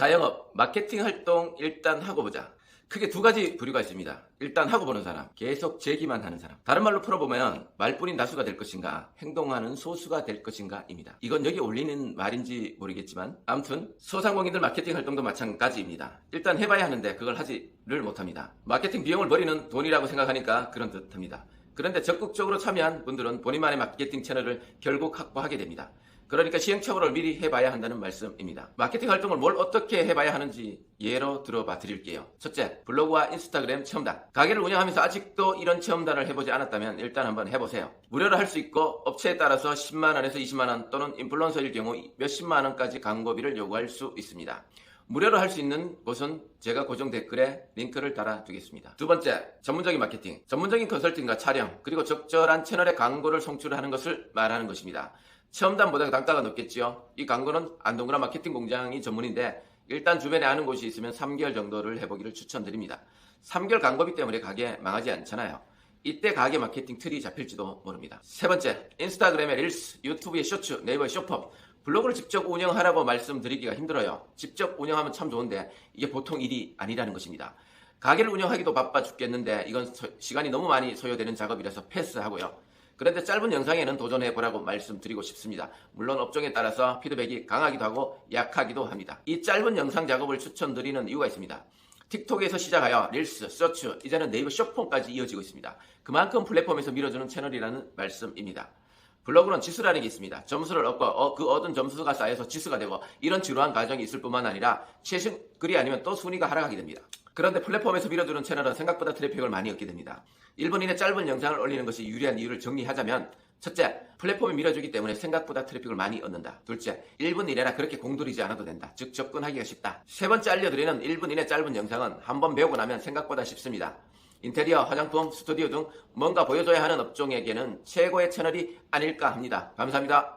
자영업, 마케팅 활동 일단 하고 보자. 크게 두 가지 부류가 있습니다. 일단 하고 보는 사람, 계속 제기만 하는 사람. 다른 말로 풀어보면 말뿐인 다수가 될 것인가, 행동하는 소수가 될 것인가입니다. 이건 여기 올리는 말인지 모르겠지만 아무튼 소상공인들 마케팅 활동도 마찬가지입니다. 일단 해봐야 하는데 그걸 하지를 못합니다. 마케팅 비용을 버리는 돈이라고 생각하니까 그런 듯합니다. 그런데 적극적으로 참여한 분들은 본인만의 마케팅 채널을 결국 확보하게 됩니다. 그러니까 시행착오를 미리 해봐야 한다는 말씀입니다. 마케팅 활동을 뭘 어떻게 해봐야 하는지 예로 들어봐 드릴게요. 첫째, 블로그와 인스타그램 체험단. 가게를 운영하면서 아직도 이런 체험단을 해보지 않았다면 일단 한번 해보세요. 무료로 할 수 있고 업체에 따라서 10만원에서 20만원 또는 인플루언서일 경우 몇십만원까지 광고비를 요구할 수 있습니다. 무료로 할 수 있는 곳은 제가 고정 댓글에 링크를 달아두겠습니다. 두 번째, 전문적인 마케팅. 전문적인 컨설팅과 촬영, 그리고 적절한 채널의 광고를 송출하는 것을 말하는 것입니다. 체험단보다 단가가 높겠지요. 이 광고는 안동구나 마케팅 공장이 전문인데 일단 주변에 아는 곳이 있으면 3개월 정도를 해보기를 추천드립니다. 3개월 광고비 때문에 가게 망하지 않잖아요. 이때 가게 마케팅 틀이 잡힐지도 모릅니다. 세 번째, 인스타그램의 릴스, 유튜브의 쇼츠, 네이버의 쇼폼, 블로그를 직접 운영하라고 말씀드리기가 힘들어요. 직접 운영하면 참 좋은데 이게 보통 일이 아니라는 것입니다. 가게를 운영하기도 바빠 죽겠는데 이건 서- 시간이 너무 많이 소요되는 작업이라서 패스하고요. 그런데 짧은 영상에는 도전해 보라고 말씀드리고 싶습니다. 물론 업종에 따라서 피드백이 강하기도 하고 약하기도 합니다. 이 짧은 영상 작업을 추천드리는 이유가 있습니다. 틱톡에서 시작하여 릴스, 서치, 이제는 네이버 쇼폼까지 이어지고 있습니다. 그만큼 플랫폼에서 밀어주는 채널이라는 말씀입니다. 블로그는 지수라는 게 있습니다. 점수를 얻고 어, 그 얻은 점수가 쌓여서 지수가 되고 이런 지루한 과정이 있을 뿐만 아니라 최신 글이 아니면 또 순위가 하락하게 됩니다. 그런데 플랫폼에서 밀어주는 채널은 생각보다 트래픽을 많이 얻게 됩니다. 1분 이내 짧은 영상을 올리는 것이 유리한 이유를 정리하자면 첫째, 플랫폼이 밀어주기 때문에 생각보다 트래픽을 많이 얻는다. 둘째, 1분 이내나 그렇게 공들이지 않아도 된다. 즉 접근하기가 쉽다. 세 번째 알려드리는 1분 이내 짧은 영상은 한번 배우고 나면 생각보다 쉽습니다. 인테리어, 화장품, 스튜디오 등 뭔가 보여줘야 하는 업종에게는 최고의 채널이 아닐까 합니다. 감사합니다.